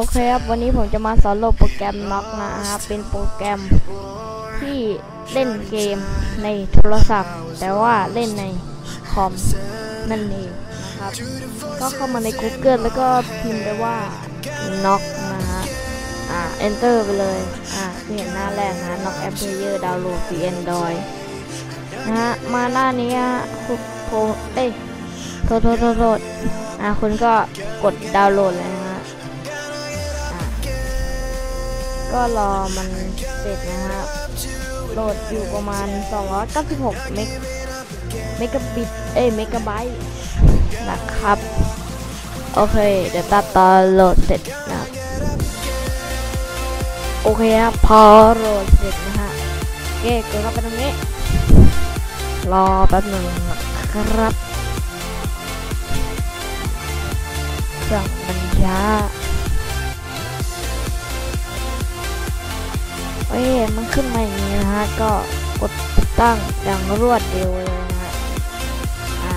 โอเคครับ วันนี้ผมจะมาสอนโลดโปรแกรมน็อกนะครับเป็นโปรแกรมที่เล่นเกมในโทรศัพท์ แต่ว่าเล่นในคอมนั่นเองนะครับ ก็เข้ามาใน Google แล้วก็พิมพ์ไปว่าน็อกนะฮะอ่า enter ไปเลย อ่าเห็นหน้าแรกนะน็อกแอปเพลเยอร์ดาวน์โหลด v Android นะฮะ มาหน้านี้ฮะคุณโพเอ้ยโทษโทษโทษโทษอ่าคุณก็กดดาวน์โหลดเลย ก็รอมันเสร็จนะฮะโหลดอยู่ประมาณ 296 เมกเมกะบิตเอ้เมกะไบต์นะครับ โอเค เดี๋ยวตัดต่อโหลดเสร็จนะโอเคครับพอโหลดเสร็จนะฮะเก๊กดเข้าไปตรงนี้ รอแป๊บหนึ่งครับเครื่องมันช้า มันขึ้นมาอย่างนี้นะฮะ ก็กดติดตั้งอย่างรวดเร็วเลยนะฮะ อ่า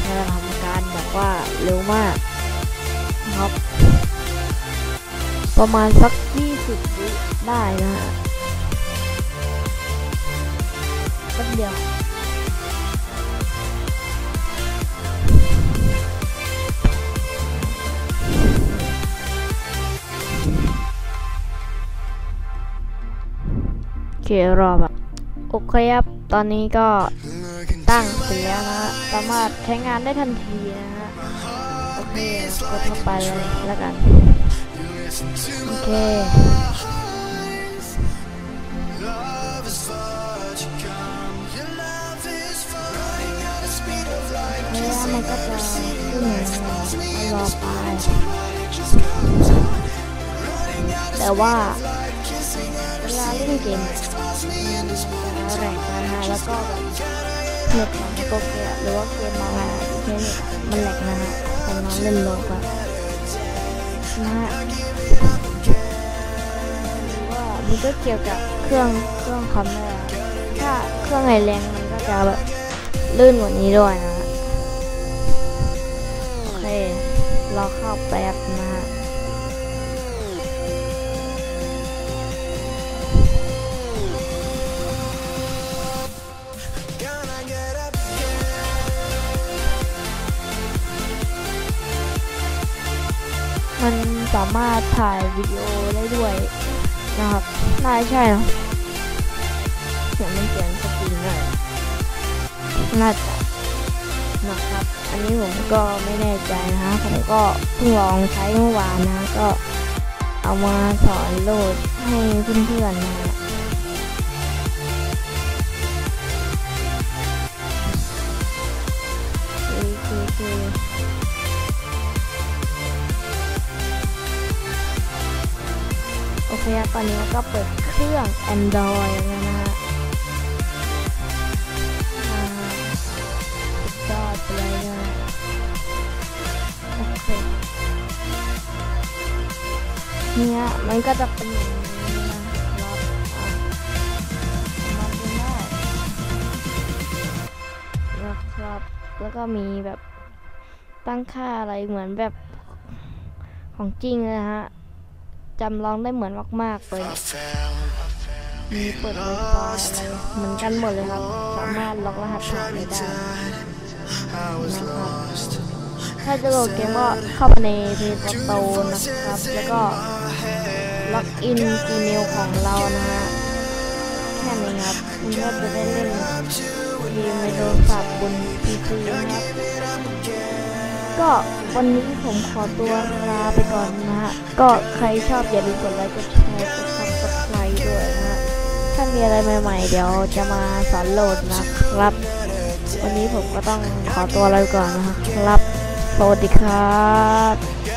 ให้เราทำการแบบว่าเร็วมากครับ ประมาณสัก 20วิได้นะฮะแป๊บเดียว เครอแบบโอเคครับ ตอนนี้ก็ตั้งเสียนะฮะ สามารถใช้งานได้ทันทีนะฮะ โอเคกดเข้าไปเลยแล้วกัน โอเคแล้วมันก็จะขึ้นอย่างนี้รอไปแต่ว่า นเกมเนี่ยมันแรงนะฮะแล้วก็แบบเน็ตของโปรแกรมหรือว่าเกมบางอันที่ใช้เน็ตมันแหลกนะฮะผมนอนเล่นโลกอะนะฮะว่ามันก็เกี่ยวกับเครื่องเครื่องคอมนั่นแหละถ้าเครื่องไหนแรงมันก็จะแบบลื่นกว่านี้ด้วยนะฮะโอเครอเข้าแป๊บนะฮะ มันสามารถถ่ายวิดีโอได้ด้วยนะครับน่าใช่เนาะเสียนมันเสียนสกรีนหน่อยน่าจะนะครับ อันนี้ผมก็ไม่แน่ใจนะฮะผมก็เพิ่งลองใช้เมื่อวานนะก็เอามาสอนโหลดให้เพื่อนๆนะฮะ โอเครับตอนนี้ก็เปิดเครื่อง Android แล้วนะฮะอ่าสุดยอดไปเลยนะโอเคเนี่ยมันก็จะเป็นอย่างนี้นะครับอะมาดูได้นะครับ แล้วก็มีแบบตั้งค่าอะไรเหมือนแบบของจริงเลยฮะ จำลองได้เหมือนมาก ๆ เลย มีเปิดไวไฟอะไรเหมือนกันหมดเลยครับ สามารถล็อกรหัสผ่านได้นะครับถ้าจะโหลดเกมก็เข้ามาในเพจโตนะครับ แล้วก็ล็อกอิน Gmail ของเรานะฮะ แค่นี้ครับคุณก็จะได้เล่นเกมในโทรศัพท์บน PC นะครับ ก็วันนี้ผมขอตัวลาไปก่อนนะ ก็ใครชอบอย่าลืมกดไลค์ กดแชร์ กดซับสไครต์ด้วยนะฮะถ้ามีอะไรใหม่ๆ เดี๋ยวจะมาสอนโหลดนะครับ วันนี้ผมก็ต้องขอตัวลาไปก่อนนะครับ สวัสดีครับ